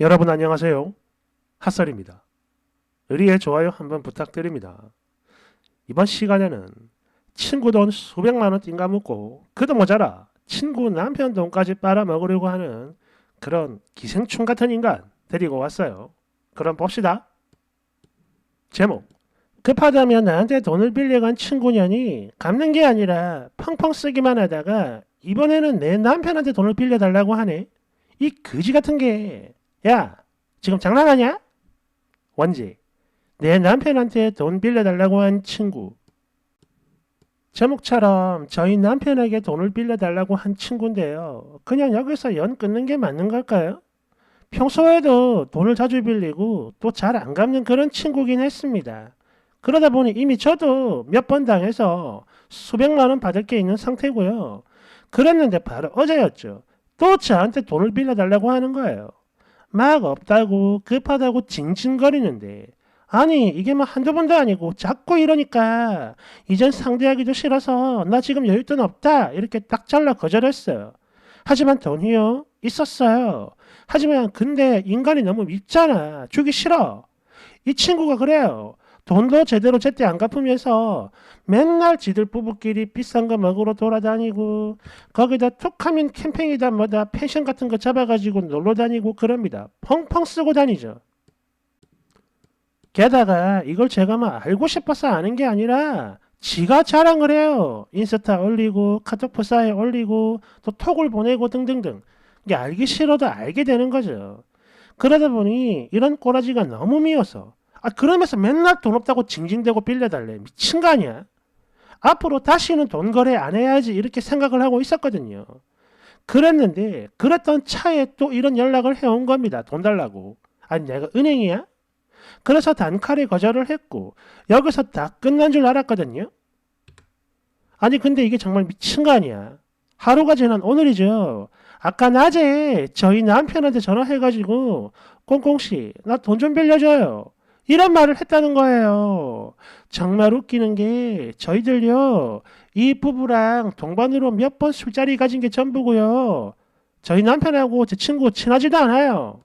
여러분 안녕하세요. 핫설입니다. 의리의 좋아요 한번 부탁드립니다. 이번 시간에는 친구 돈 수백만 원 띵가묻고 그도 모자라 친구 남편 돈까지 빨아먹으려고 하는 그런 기생충 같은 인간 데리고 왔어요. 그럼 봅시다. 제목 급하다면 나한테 돈을 빌려간 친구년이 갚는 게 아니라 펑펑 쓰기만 하다가 이번에는 내 남편한테 돈을 빌려달라고 하네. 이 거지 같은 게 야, 지금 장난하냐? 원지, 내 남편한테 돈 빌려달라고 한 친구. 제목처럼 저희 남편에게 돈을 빌려달라고 한 친구인데요. 그냥 여기서 연 끊는 게 맞는 걸까요? 평소에도 돈을 자주 빌리고 또 잘 안 갚는 그런 친구긴 했습니다. 그러다 보니 이미 저도 몇 번 당해서 수백만 원 받을 게 있는 상태고요. 그랬는데 바로 어제였죠. 또 저한테 돈을 빌려달라고 하는 거예요. 막 없다고 급하다고 징징거리는데 아니 이게 뭐 한두 번도 아니고 자꾸 이러니까 이젠 상대하기도 싫어서 나 지금 여윳돈 없다 이렇게 딱 잘라 거절했어요. 하지만 돈이요 있었어요. 하지만 근데 인간이 너무 밉잖아. 주기 싫어. 이 친구가 그래요. 돈도 제대로 제때 안 갚으면서 맨날 지들 부부끼리 비싼 거 먹으러 돌아다니고 거기다 툭하면 캠핑이다 뭐다 펜션 같은 거 잡아가지고 놀러 다니고 그럽니다. 펑펑 쓰고 다니죠. 게다가 이걸 제가 막 알고 싶어서 아는 게 아니라 지가 자랑을 해요. 인스타 올리고 카톡 프사에 올리고 또 톡을 보내고 등등등. 이게 알기 싫어도 알게 되는 거죠. 그러다 보니 이런 꼬라지가 너무 미워서 아 그러면서 맨날 돈 없다고 징징대고 빌려달래. 미친 거 아니야? 앞으로 다시는 돈 거래 안 해야지 이렇게 생각을 하고 있었거든요. 그랬는데 그랬던 차에 또 이런 연락을 해온 겁니다. 돈 달라고. 아니 내가 은행이야? 그래서 단칼에 거절을 했고 여기서 다 끝난 줄 알았거든요. 아니 근데 이게 정말 미친 거 아니야. 하루가 지난 오늘이죠. 아까 낮에 저희 남편한테 전화해가지고 꽁꽁씨 나 돈 좀 빌려줘요. 이런 말을 했다는 거예요. 정말 웃기는 게 저희들요 이 부부랑 동반으로 몇 번 술자리 가진 게 전부고요. 저희 남편하고 제 친구 친하지도 않아요.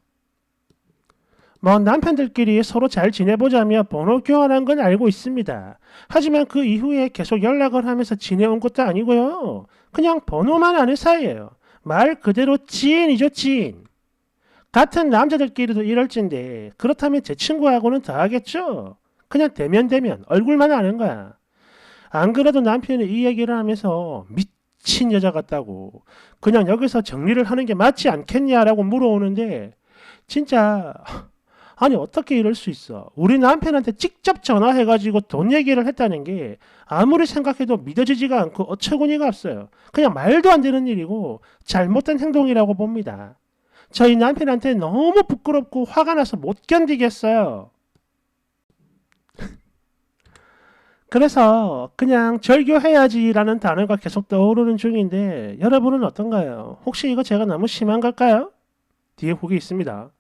뭐 남편들끼리 서로 잘 지내보자며 번호 교환한 건 알고 있습니다. 하지만 그 이후에 계속 연락을 하면서 지내온 것도 아니고요. 그냥 번호만 아는 사이예요. 말 그대로 지인이죠 지인. 같은 남자들끼리도 이럴진데 그렇다면 제 친구하고는 더 하겠죠. 그냥 대면 대면 얼굴만 아는 거야. 안 그래도 남편이 이 얘기를 하면서 미친 여자 같다고 그냥 여기서 정리를 하는 게 맞지 않겠냐라고 물어오는데 진짜 아니 어떻게 이럴 수 있어? 우리 남편한테 직접 전화해가지고 돈 얘기를 했다는 게 아무리 생각해도 믿어지지가 않고 어처구니가 없어요. 그냥 말도 안 되는 일이고 잘못된 행동이라고 봅니다. 저희 남편한테 너무 부끄럽고 화가 나서 못 견디겠어요. 그래서 그냥 절교해야지라는 단어가 계속 떠오르는 중인데 여러분은 어떤가요? 혹시 이거 제가 너무 심한 걸까요? 뒤에 후기 있습니다.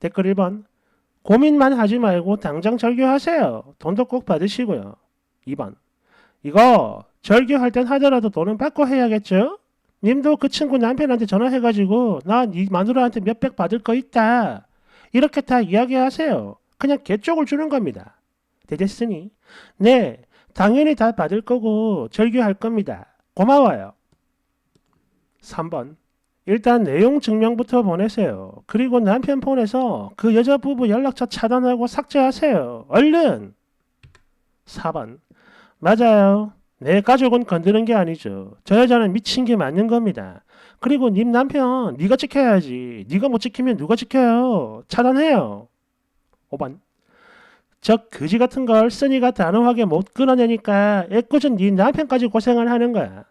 댓글 1번 고민만 하지 말고 당장 절교하세요. 돈도 꼭 받으시고요. 2번 이거 절교할 땐 하더라도 돈은 받고 해야겠죠? 님도 그 친구 남편한테 전화해가지고 나네 마누라한테 몇백 받을 거 있다. 이렇게 다 이야기하세요. 그냥 개쪽을 주는 겁니다. 되겠으니 네 당연히 다 받을 거고 절교할 겁니다. 고마워요. 3번 일단 내용 증명부터 보내세요. 그리고 남편 폰에서 그 여자 부부 연락처 차단하고 삭제하세요. 얼른! 4번. 맞아요. 내 가족은 건드는 게 아니죠. 저 여자는 미친 게 맞는 겁니다. 그리고 님 남편 네가 지켜야지. 네가 못 지키면 누가 지켜요. 차단해요. 5번. 저 거지 같은 걸 써니가 단호하게 못 끊어내니까 애꿎은 네 남편까지 고생을 하는 거야.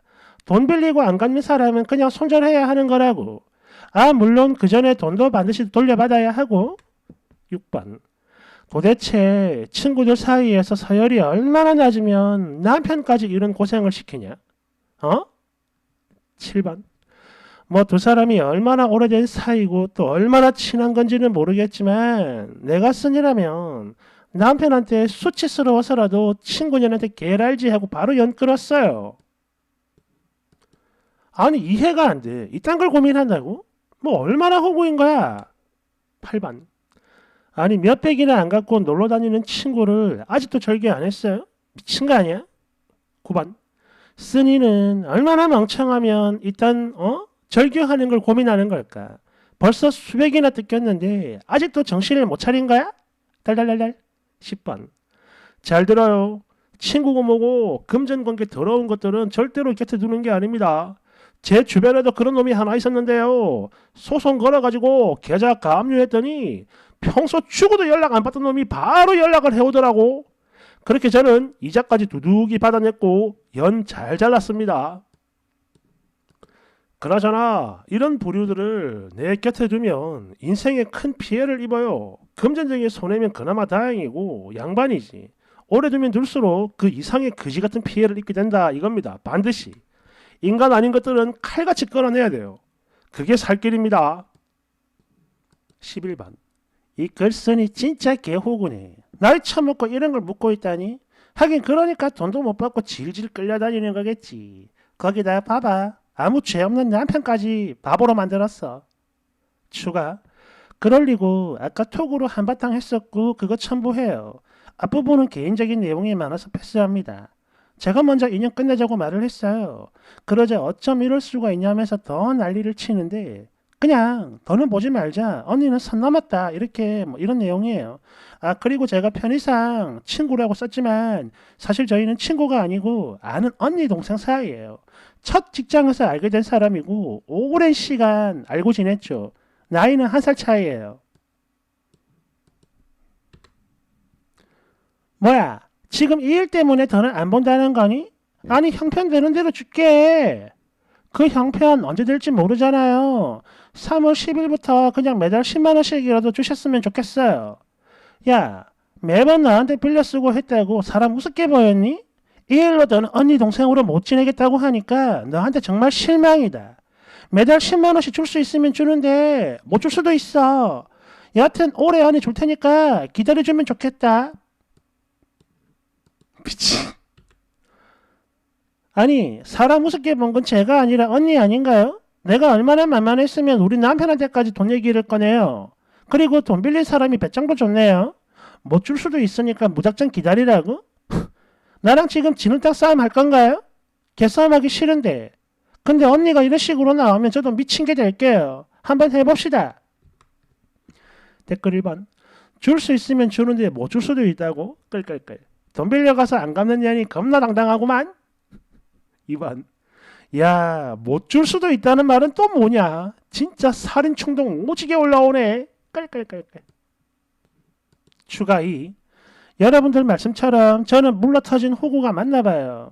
돈 빌리고 안 갚는 사람은 그냥 손절해야 하는 거라고. 아, 물론 그 전에 돈도 반드시 돌려받아야 하고. 6번. 도대체 친구들 사이에서 서열이 얼마나 낮으면 남편까지 이런 고생을 시키냐? 어? 7번. 뭐 두 사람이 얼마나 오래된 사이고 또 얼마나 친한 건지는 모르겠지만 내가 쓴이라면 남편한테 수치스러워서라도 친구년한테 개랄지 하고 바로 연 끊었어요. 아니 이해가 안 돼. 이딴 걸 고민한다고? 뭐 얼마나 호구인 거야? 8번. 아니 몇백이나 안 갖고 놀러 다니는 친구를 아직도 절개 안 했어요? 미친 거 아니야? 9번. 쓴이는 얼마나 멍청하면 일단 어? 절규하는 걸 고민하는 걸까? 벌써 수백이나 뜯겼는데 아직도 정신을 못 차린 거야? 달달달달. 10번. 잘 들어요. 친구고 뭐고 금전관계 더러운 것들은 절대로 곁에 두는 게 아닙니다. 제 주변에도 그런 놈이 하나 있었는데요. 소송 걸어가지고 계좌 가압류했더니 평소 죽어도 연락 안 받던 놈이 바로 연락을 해오더라고. 그렇게 저는 이자까지 두둑이 받아냈고 연 잘 잘랐습니다. 그나저나 이런 부류들을 내 곁에 두면 인생에 큰 피해를 입어요. 금전적인 손해면 그나마 다행이고 양반이지. 오래 두면 둘수록 그 이상의 그지 같은 피해를 입게 된다 이겁니다. 반드시. 인간 아닌 것들은 칼같이 끌어내야 돼요. 그게 살 길입니다. 11번. 이 글쓴이 진짜 개호구네. 나이 처먹고 이런 걸 묻고 있다니? 하긴 그러니까 돈도 못 받고 질질 끌려다니는 거겠지. 거기다 봐봐. 아무 죄 없는 남편까지 바보로 만들었어. 추가. 그럴 리고 아까 톡으로 한바탕 했었고 그거 첨부해요. 앞부분은 개인적인 내용이 많아서 패스합니다. 제가 먼저 인연 끝내자고 말을 했어요. 그러자 어쩜 이럴 수가 있냐면서 더 난리를 치는데 그냥 더는 보지 말자. 언니는 선 넘었다. 이렇게 뭐 이런 내용이에요. 아 그리고 제가 편의상 친구라고 썼지만 사실 저희는 친구가 아니고 아는 언니 동생 사이예요. 첫 직장에서 알게 된 사람이고 오랜 시간 알고 지냈죠. 나이는 한 살 차이예요. 뭐야? 지금 이 일 때문에 더는 안 본다는 거니? 아니 형편 되는 대로 줄게. 그 형편 언제 될지 모르잖아요. 3월 10일부터 그냥 매달 10만 원씩이라도 주셨으면 좋겠어요. 야, 매번 나한테 빌려 쓰고 했다고 사람 우습게 보였니? 이 일로 너는 언니 동생으로 못 지내겠다고 하니까 너한테 정말 실망이다. 매달 10만 원씩 줄 수 있으면 주는데 못 줄 수도 있어. 여하튼 올해 안에 줄 테니까 기다려주면 좋겠다. 미친. 아니 사람 우습게 본 건 제가 아니라 언니 아닌가요? 내가 얼마나 만만했으면 우리 남편한테까지 돈 얘기를 꺼내요. 그리고 돈 빌린 사람이 배짱도 좋네요. 못 줄 수도 있으니까 무작정 기다리라고? 나랑 지금 진흙탕 싸움 할 건가요? 개싸움 하기 싫은데. 근데 언니가 이런 식으로 나오면 저도 미친 게 될게요. 한번 해봅시다. 댓글 1번. 줄 수 있으면 주는데 못 줄 수도 있다고? 끌끌끌. 돈 빌려가서 안 년이 겁나 당당하구만. 2번. 야, 못 줄 수도 있다는 말은 또 뭐냐? 진짜 살인 충동 오지게 올라오네. 깔깔깔깔. 추가 2. 여러분들 말씀처럼 저는 물러터진 호구가 맞나 봐요.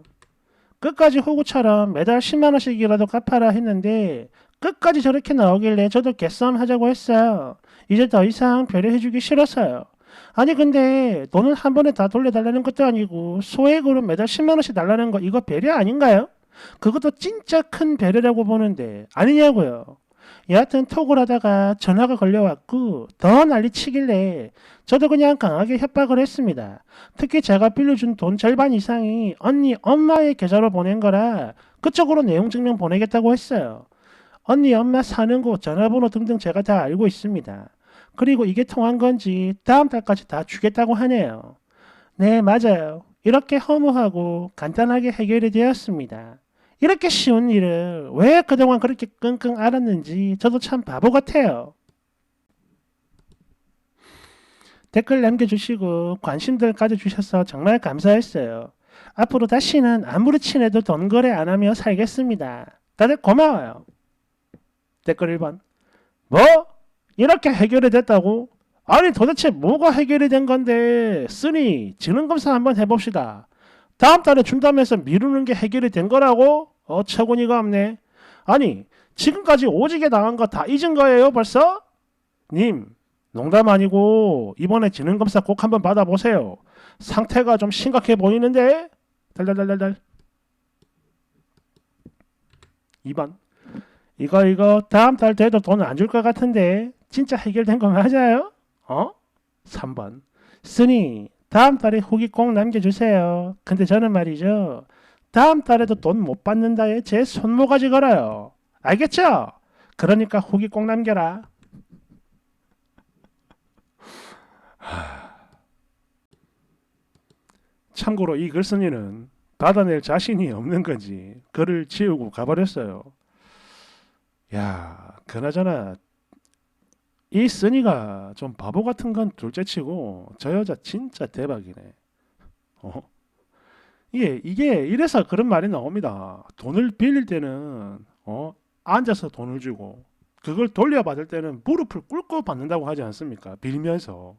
끝까지 호구처럼 매달 10만원씩이라도 갚아라 했는데 끝까지 저렇게 나오길래 저도 개싸움 하자고 했어요. 이제 더 이상 배려해주기 싫어서요. 아니 근데 돈을 한 번에 다 돌려달라는 것도 아니고 소액으로 매달 10만 원씩 달라는 거 이거 배려 아닌가요? 그것도 진짜 큰 배려라고 보는데 아니냐고요. 여하튼 톡을 하다가 전화가 걸려왔고 더 난리치길래 저도 그냥 강하게 협박을 했습니다. 특히 제가 빌려준 돈 절반 이상이 언니 엄마의 계좌로 보낸 거라 그쪽으로 내용 증명 보내겠다고 했어요. 언니 엄마 사는 곳 전화번호 등등 제가 다 알고 있습니다. 그리고 이게 통한 건지 다음 달까지 다 주겠다고 하네요. 네 맞아요. 이렇게 허무하고 간단하게 해결이 되었습니다. 이렇게 쉬운 일을 왜 그동안 그렇게 끙끙 앓았는지 저도 참 바보 같아요. 댓글 남겨주시고 관심들 가져주셔서 정말 감사했어요. 앞으로 다시는 아무리 친해도 돈 거래 안 하며 살겠습니다. 다들 고마워요. 댓글 1번. 뭐? 이렇게 해결이 됐다고? 아니 도대체 뭐가 해결이 된 건데 쓰니 지능검사 한번 해봅시다. 다음 달에 준다면서 미루는 게 해결이 된 거라고? 어처구니가 없네. 아니 지금까지 오지게 당한 거 다 잊은 거예요 벌써? 님 농담 아니고 이번에 지능검사 꼭 한번 받아보세요. 상태가 좀 심각해 보이는데 달달달달달 2번 이거 이거 다음 달 돼도 돈 안 줄 것 같은데 진짜 해결된 거 맞아요? 어? 3번. 스니, 다음 달에 후기 꼭 남겨주세요. 근데 저는 말이죠. 다음 달에도 돈 못 받는다에 제 손모가지 걸어요. 알겠죠? 그러니까 후기 꼭 남겨라. 참고로 이 글쓴이는 받아낼 자신이 없는 건지 글을 지우고 가버렸어요. 야, 그나저나 이 쓴이가 좀 바보 같은 건 둘째치고 저 여자 진짜 대박이네. 어? 이게 이게 이래서 그런 말이 나옵니다. 돈을 빌릴 때는 어 앉아서 돈을 주고 그걸 돌려받을 때는 무릎을 꿇고 받는다고 하지 않습니까? 빌면서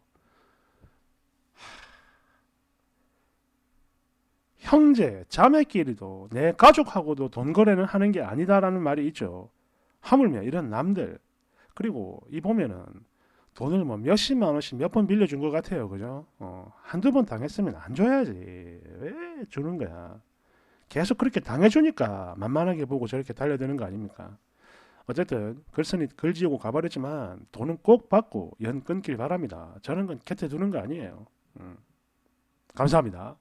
형제, 자매끼리도 내 가족하고도 돈 거래는 하는 게 아니다라는 말이 있죠. 하물며 이런 남들 그리고 이 보면은 돈을 뭐 몇십만 원씩 몇 번 빌려준 것 같아요, 그죠? 어, 한두 번 당했으면 안 줘야지. 왜 주는 거야? 계속 그렇게 당해주니까 만만하게 보고 저렇게 달려드는 거 아닙니까? 어쨌든 글쓴이 글 지우고 가버렸지만 돈은 꼭 받고 연 끊길 바랍니다. 저는 건 곁에 두는 거 아니에요. 음. 감사합니다.